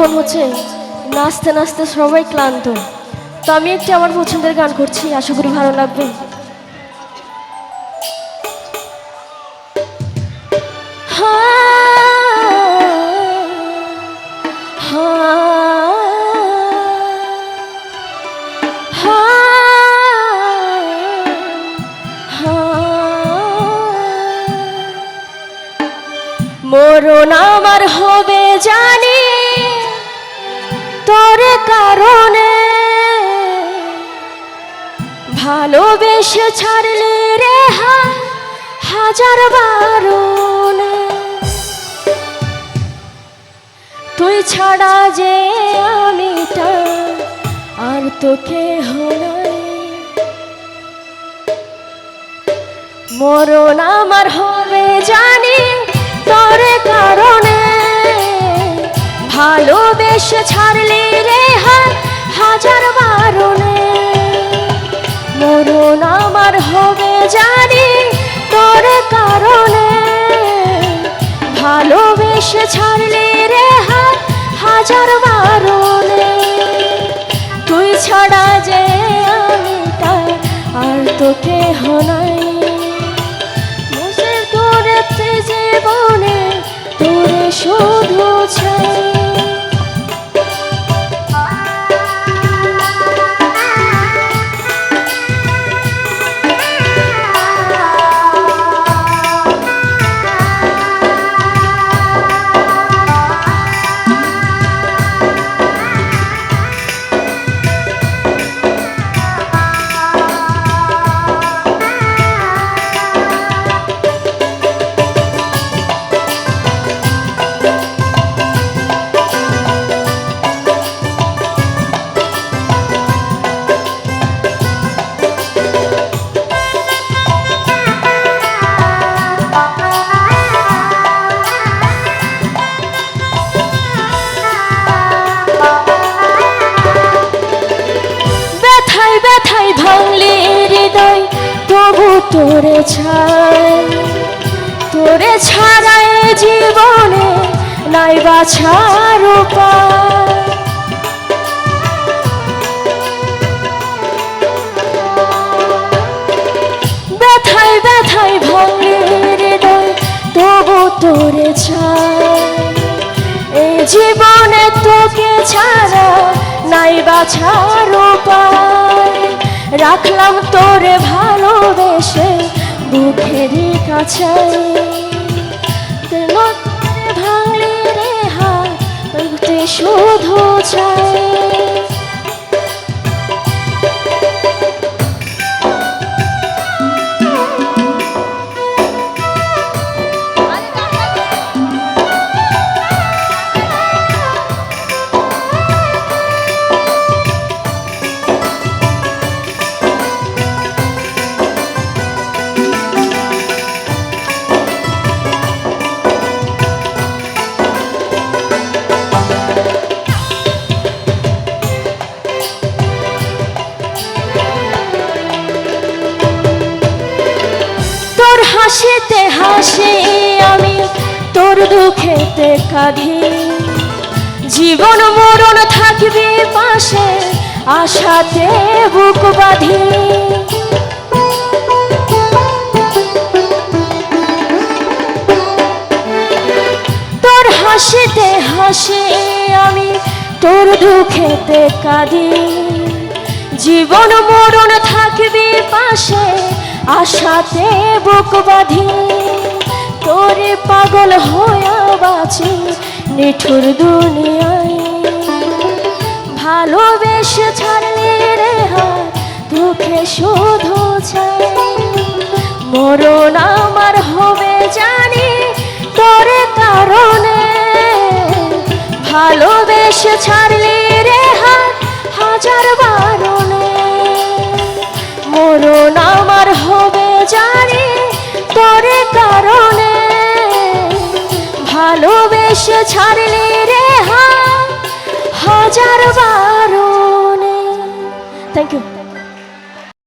এখন হচ্ছে নাচতে নাচতে সবাই ক্লান্ত। তো আমি একটি আমার পছন্দের গান করছি, আশা করি ভালো লাগবে। মরণ আমার হবে জানি। তোর কারণে ভালোবেসে ছাড়লে রে হাজার বারণে। তুই ছাড়া যে আমিটা আর তোকে হলাই মরণ আমার হবে জানি তোর কারণে। ভালোবেসে ছাড়লি রে হা- হাজার বারণে। মরণ আমার হবে জানি তোর কারণে। ভালোবেসে ছাড়লি রে হা- হাজার বারণে। তুই ছাড়া যে আমিটা আর তোকে হলাই মুসের তোরেতে জীবনে, তোরে শুধু চাই। তবু তোরে ছাই তোরে ছাড়ায় জীবনে নাই বাছার ব্যথায় ব্যথায় ভাঙলি হৃদয় তবু তোরে ছাই এই জীবনে তোকে ছাড়া নাই বাছার উপায়। রাখলাম তোরে ভালোবেসে বুকের কাছে। ভাঙলি রে হাত শুধু চাই তোর হাসিতে হাসি আমি, তোর দুঃখেতে কাঁদি। জীবন মরণ থাকবে পাশে, আশাতে বুক বাঁধি। তোর হাসিতে হাসি আমি, তোর দুঃখেতে কাঁদি। জীবন মরণ থাকবে পাশে আশাতে বুক বাঁধি, তোরে পাগল হইয়া বাঁচি নিঠুর দুনিয়ায়। ভালোবেসে ছাড়লে রে হাত দুঃখে শুধু চাই। মরণ আমার হবে জানি তোর কারণে। ভালোবেসে ছাড়লি ভালোবেসে ছাড়লে রে হাজার বারণে। Thank you